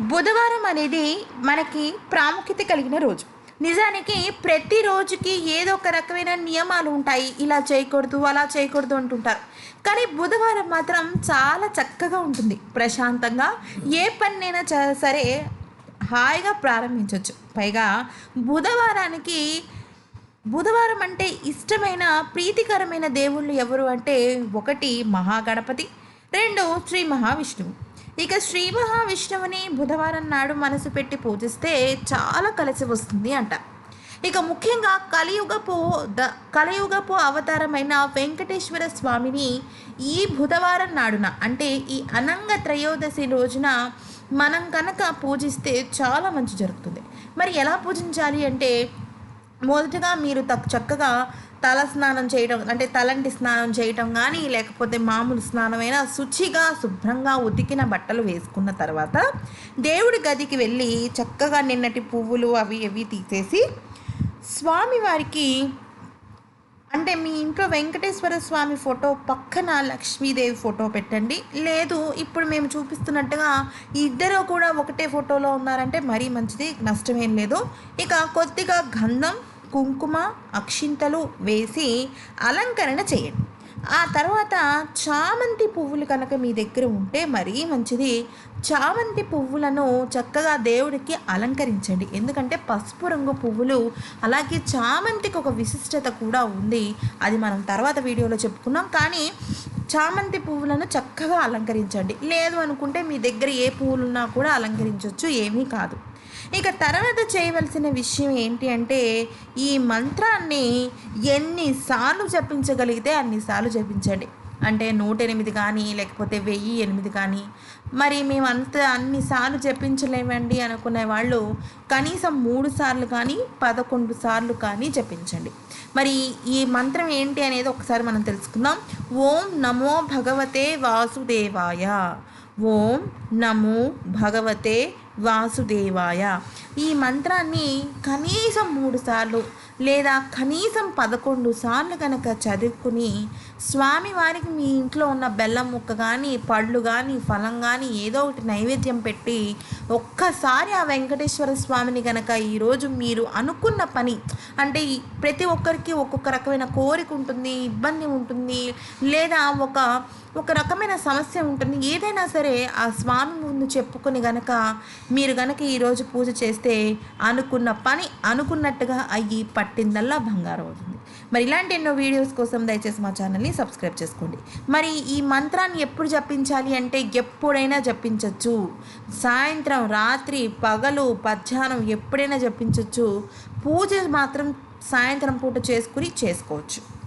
బుధవారం అనేది మనకి ప్రాముఖ్యత కలిగిన రోజు. నిజానికి ప్రతి రోజుకి ఏదో ఒక రకమైన నియమాలు ఉంటాయి. ఇలా చేయకూడదు అలా చేయకూడదు అంటుంటారు. కానీ బుధవారం మాత్రం చాలా చక్కగా ఉంటుంది. ప్రశాంతంగా ఏ పనినైనా చ- సరే హాయిగా ప్రారంభించవచ్చు పైగా బుధవారానికి బుధవారం అంటే ఇష్టమైన ప్రీతికరమైన దేవుళ్ళు ఎవరు అంటే ఒకటి మహాగణపతి రెండు శ్రీ మహావిష్ణువు. ఇక శ్రీ మహావిష్ణువుని బుధవారం నాడు మనసు పెట్టి పూజిస్తే చాలా కలిసి వస్తుంది అంట. ఇక ముఖ్యంగా కలియుగపు ద కలియుగపు అవతారమైన వెంకటేశ్వర స్వామిని ఈ బుధవారం నాడున అంటే ఈ అనంగ త్రయోదశి రోజున మనం కనుక పూజిస్తే చాలా మంచి జరుగుతుంది. మరి ఎలా పూజించాలి అంటే మొదటగా మీరు తక్ చక్కగా తల స్నానం చేయడం అంటే తలంటి స్నానం చేయటం కానీ లేకపోతే మామూలు స్నానమైనా శుచిగా శుభ్రంగా ఉతికిన బట్టలు వేసుకున్న తర్వాత దేవుడి గదికి వెళ్ళి చక్కగా నిన్నటి పువ్వులు అవి ఇవి తీసేసి స్వామివారికి అంటే మీ ఇంట్లో వెంకటేశ్వర స్వామి ఫోటో పక్కన లక్ష్మీదేవి ఫోటో పెట్టండి. లేదు ఇప్పుడు మేము చూపిస్తున్నట్టుగా ఇద్దరు కూడా ఒకటే ఫోటోలో ఉన్నారంటే మరీ మంచిది నష్టమేం లేదు. ఇక కొద్దిగా గంధం కుంకుమ అక్షింతలు వేసి అలంకరణ చేయండి. ఆ తర్వాత చామంతి పువ్వులు కనుక మీ దగ్గర ఉంటే మరీ మంచిది. చామంతి పువ్వులను చక్కగా దేవుడికి అలంకరించండి. ఎందుకంటే పసుపు రంగు పువ్వులు అలాగే చామంతికి ఒక విశిష్టత కూడా ఉంది. అది మనం తర్వాత వీడియోలో చెప్పుకున్నాం. కానీ చామంతి పువ్వులను చక్కగా అలంకరించండి. లేదు అనుకుంటే మీ దగ్గర ఏ పువ్వులు ఉన్నా కూడా అలంకరించవచ్చు ఏమీ కాదు. ఇక తర్వాత చేయవలసిన విషయం ఏంటి అంటే ఈ మంత్రాన్ని ఎన్నిసార్లు జపించగలిగితే అన్నిసార్లు జపించండి. అంటే నూట ఎనిమిది కానీ లేకపోతే వెయ్యి ఎనిమిది కానీ. మరి మేమంత అన్నిసార్లు జపించలేమండి అనుకునే వాళ్ళు కనీసం మూడు సార్లు కానీ పదకొండు సార్లు కానీ జపించండి. మరి ఈ మంత్రం ఏంటి అనేది ఒకసారి మనం తెలుసుకుందాం. ఓం నమో భగవతే వాసుదేవాయ. ఓం నమో భగవతే వాసుదేవాయ. ఈ మంత్రాన్ని కనీసం మూడు సార్లు లేదా కనీసం పదకొండు సార్లు కనుక చదువుకుని స్వామివారికి మీ ఇంట్లో ఉన్న బెల్లం ముక్క కానీ పళ్ళు కానీ ఫలం కానీ ఏదో ఒకటి నైవేద్యం పెట్టి ఒక్కసారి ఆ వెంకటేశ్వర స్వామిని కనుక ఈరోజు మీరు అనుకున్న పని అంటే ప్రతి ఒక్కరికి ఒక్కొక్క రకమైన కోరిక ఉంటుంది ఇబ్బంది ఉంటుంది లేదా ఒక ఒక రకమైన సమస్య ఉంటుంది. ఏదైనా సరే ఆ స్వామి ముందు చెప్పుకొని గనక మీరు గనక ఈరోజు పూజ చేస్తే అనుకున్న పని అనుకున్నట్టుగా అయ్యి పట్టిందల్లా బంగారం అవుతుంది. మరి ఇలాంటి ఎన్నో వీడియోస్ కోసం దయచేసి మా ఛానల్ని సబ్స్క్రైబ్ చేసుకోండి. మరి ఈ మంత్రాన్ని ఎప్పుడు జపించాలి అంటే ఎప్పుడైనా జపించవచ్చు సాయంత్రం రాత్రి పగలు మధ్యాహ్నం ఎప్పుడైనా జపించవచ్చు పూజ మాత్రం సాయంత్రం పూట చేసుకుని చేసుకోవచ్చు.